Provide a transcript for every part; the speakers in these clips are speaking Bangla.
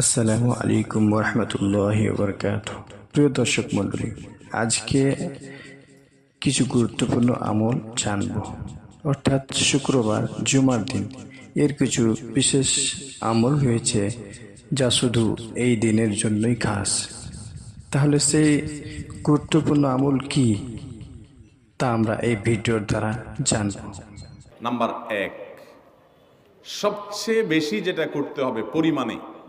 আসসালামু আলাইকুম রহমতুল্লাহ বরকাত প্রিয় দর্শক মণ্ডলী, আজকে কিছু গুরুত্বপূর্ণ আমল জানব। অর্থাৎ শুক্রবার, জুমার দিন। এর কিছু বিশেষ আমল হয়েছে যা শুধু এই দিনের জন্যই খাস। তাহলে সেই গুরুত্বপূর্ণ আমল কি তা আমরা এই ভিডিওর দ্বারা জানব। নাম্বার এক, সবচেয়ে বেশি যেটা করতে হবে পরিমাণে।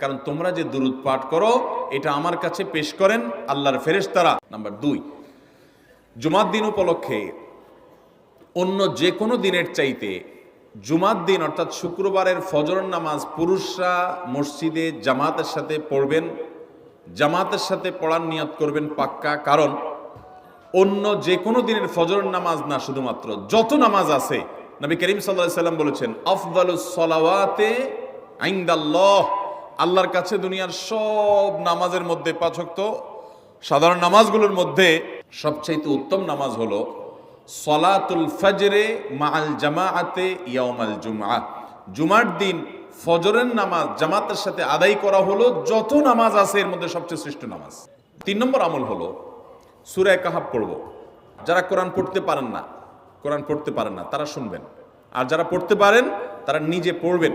কারণ তোমরা যে দুরুদ পাঠ করো, এটা আমার কাছে পেশ করেন আল্লাহর ফেরেশতারা। নাম্বার দুই, জুমার দিন উপলক্ষে অন্য যে কোনো দিনের চাইতে জুমার দিন, অর্থাৎ শুক্রবারের ফজর নামাজ পুরুষরা মসজিদে জামাতের সাথে পড়বেন। জামাতের সাথে পড়ার নিয়ত করবেন পাক্কা, কারণ অন্য যে কোনো দিনের ফজর নামাজ না শুধুমাত্র, যত নামাজ আছে, নবী করিম সাল্লাহ সাল্লাম বলেছেন, আফদালুস সলাওয়াতে আইন্দাল্লাহ আল্লাহর কাছে দুনিয়ার সব নামাজের মধ্যে পাচক সাধারণ নামাজগুলোর মধ্যে সবচাইতে উত্তম নামাজ হলো সলাতুল ফজরে মাল জামাআতে ইয়াউমাল জুমআ। জুমার দিন ফজরের নামাজ জামাতের সাথে আদায় করা হলো যত নামাজ আছে এর মধ্যে সবচেয়ে শ্রেষ্ঠ নামাজ। তিন নম্বর আমল হলো সুরায় কাহাব পড়ব। যারা কোরআন পড়তে পারেন না, কোরআন পড়তে পারেন না, তারা শুনবেন। আর যারা পড়তে পারেন, তারা নিজে পড়বেন।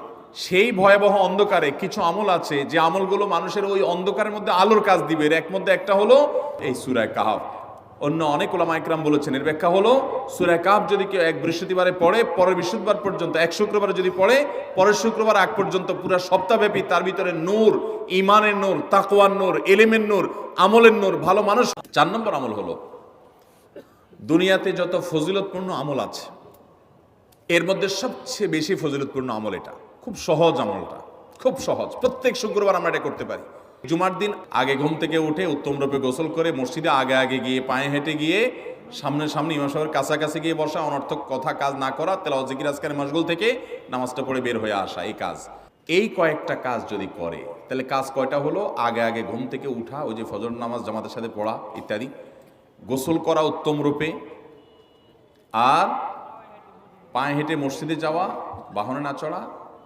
সেই ভয়াবহ অন্ধকারে কিছু আমল আছে, যে আমলগুলো মানুষের ওই অন্ধকারের মধ্যে আলোর কাজ দিবে। এর এক মধ্যে একটা হলো এই সুরায় কাহাব অন্য অনেক ওলামা একরাম বলেছেন, এর ব্যাখ্যা হলো সুরায় কাহাব যদি কেউ এক বৃহস্পতিবারে পড়ে, পরের বৃহস্পতিবার পর্যন্ত, এক শুক্রবারে যদি পড়ে, পরের শুক্রবার আগ পর্যন্ত পুরো সপ্তাহব্যাপী তার ভিতরে নূর ইমানের নূর, তাকওয়ার নূর, এলেমের নূর, আমলের নূর, ভালো মানুষ। চার নম্বর আমল হলো, দুনিয়াতে যত ফজিলতপূর্ণ আমল আছে, এর মধ্যে সবচেয়ে বেশি ফজিলতপূর্ণ আমল এটা। খুব সহজ আমলটা, খুব সহজ। প্রত্যেক শুক্রবার আমরা এটা করতে পারি। জুমার দিন আগে ঘুম থেকে উঠে উত্তম রূপে গোসল করে মসজিদে আগে আগে গিয়ে পায়ে হেঁটে গিয়ে সামনে সামনে ইমাম সাহেবের কাছাকাছি গিয়ে বসা, অনর্থক কথা, কাজ না করা, তেলাওয়াত, জিকির আজকার মশগুল থেকে নামাজটা পড়ে বের হয়ে আসা, এই কাজ। এই কয়েকটা কাজ যদি করে, তাহলে কাজ কয়টা হলো? আগে আগে ঘুম থেকে উঠা, ওই যে ফজর নামাজ, জামাতের সাথে পড়া, ইত্যাদি। গোসল করা উত্তম রূপে। আর পায়ে হেঁটে মসজিদে যাওয়া, বাহনে না চড়া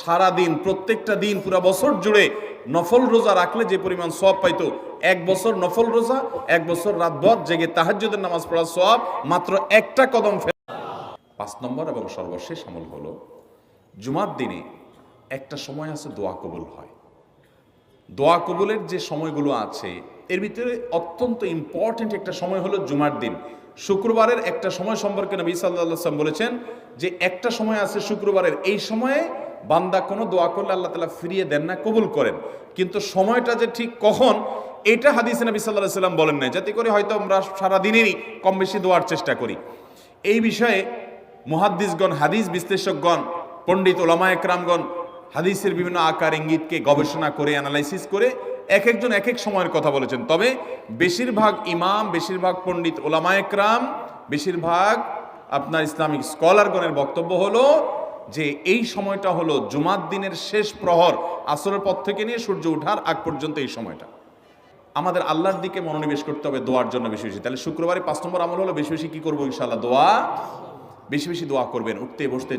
সারা দিন প্রত্যেকটা দিন, পুরো বছর জুড়ে নফল রোজা রাখলে যে পরিমাণ সব পাইতো, এক বছর নফল রোজা, এক বছর রাতভর জেগে তাহাজ্জুদের নামাজ পড়ার সব মাত্র একটা কদম পাঁচ নম্বর এবং সর্বশেষ আমল হলো, জুমার দিনে একটা সময় আছে দোয়া কবুল হয়। দোয়া কবুলের যে সময়গুলো আছে, এর ভিতরে অত্যন্ত ইম্পর্টেন্ট একটা সময় হলো জুমার দিন। শুক্রবারের একটা সময় সম্পর্কে নবী সাল্লাম বলেছেন যে একটা সময় আছে শুক্রবারের, এই সময়ে বান্দা কোনো দোয়া করলে আল্লাহ তালা ফিরিয়ে দেন না, কবুল করেন। কিন্তু সময়টা যে ঠিক কখন, এটা হাদিসে নবী সাল্লাহ সাল্লাম বলেন না যাতে করে হয়তো আমরা সারাদিনেরই কম বেশি দোয়ার চেষ্টা করি। এই বিষয়ে মুহাদ্দিসগণ, হাদিস বিশ্লেষকগণ, পণ্ডিত ওলামা একরামগণ হাদিসের বিভিন্ন আকার, ইঙ্গিতকে গবেষণা করে অ্যানালাইসিস করে এক একজন এক এক সময়ের কথা বলেছেন। তবে বেশিরভাগ ইমাম, বেশিরভাগ পণ্ডিত ওলামা একরাম, বেশিরভাগ আপনার ইসলামিক স্কলারগণের বক্তব্য হলো যে এই সময়টা হলো জুমার দিনের শেষ প্রহর, আসরের পর থেকে নিয়ে সূর্য ওঠার আগ পর্যন্ত এই সময়টা। আমাদের আল্লাহর দিকে মনোনিবেশ করতে হবে দোয়ার জন্য বেশি বেশি। তাহলে শুক্রবারে পাঁচ নম্বর আমল হলো বেশি বেশি কী করব ইনশাল্লাহ দোয়া। বেশি বেশি দোয়া করবেন, উঠতে, বসতে